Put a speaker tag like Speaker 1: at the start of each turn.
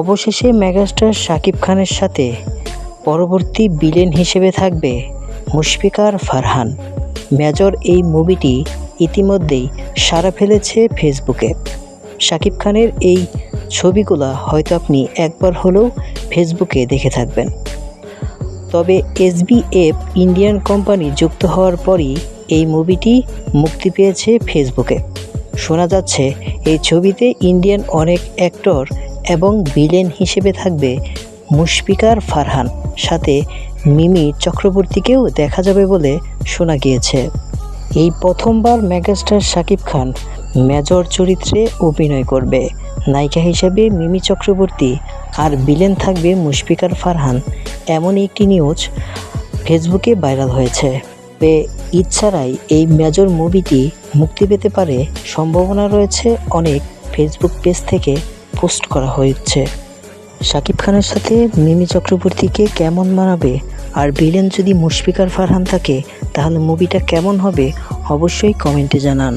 Speaker 1: অবশেষে মেগাস্টার শাকিব খানের সাথে পরবর্তী বিলেন হিসেবে থাকবে মুশফিকার ফারহান। মেজর এই মুভিটি ইতিমধ্যেই সাড়া ফেলেছে ফেসবুকে। শাকিব খানের এই ছবিগুলো হয়তো আপনি একবার হলেও ফেসবুকে দেখে থাকবেন। তবে এসবিএফ ইন্ডিয়ান কোম্পানি যুক্ত হওয়ার পরই এই মুভিটি মুক্তি পেয়েছে ফেসবুকে। শোনা যাচ্ছে, এই ছবিতে ইন্ডিয়ান অনেক অ্যাক্টর এবং ভিলেন হিসেবে থাকবে মুশফিকার ফারহান। সাথে মিমি চক্রবর্তীকেও দেখা যাবে বলে শোনা গিয়েছে। এই প্রথমবার মেগাস্টার শাকিব খান মেজর চরিত্রে অভিনয় করবে। নায়িকা হিসেবে মিমি চক্রবর্তী আর ভিলেন থাকবে মুশফিকার ফারহান। এমন একটি নিউজ ফেসবুকে ভাইরাল হয়েছে। তবে ইচ্ছারাই এই মেজর মুভিটি মুক্তি পেতে পারে সম্ভাবনা রয়েছে অনেক ফেসবুক পেজ থেকে। পোস্ট করা হয়েছে। শাকিব খানের সাথে মিমি চক্রবর্তীকে কেমন মানাবে? আর বিলেন যদি মুশফিকার ফারহান থাকে, তাহলে মুভিটা কেমন হবে? অবশ্যই কমেন্টে জানান।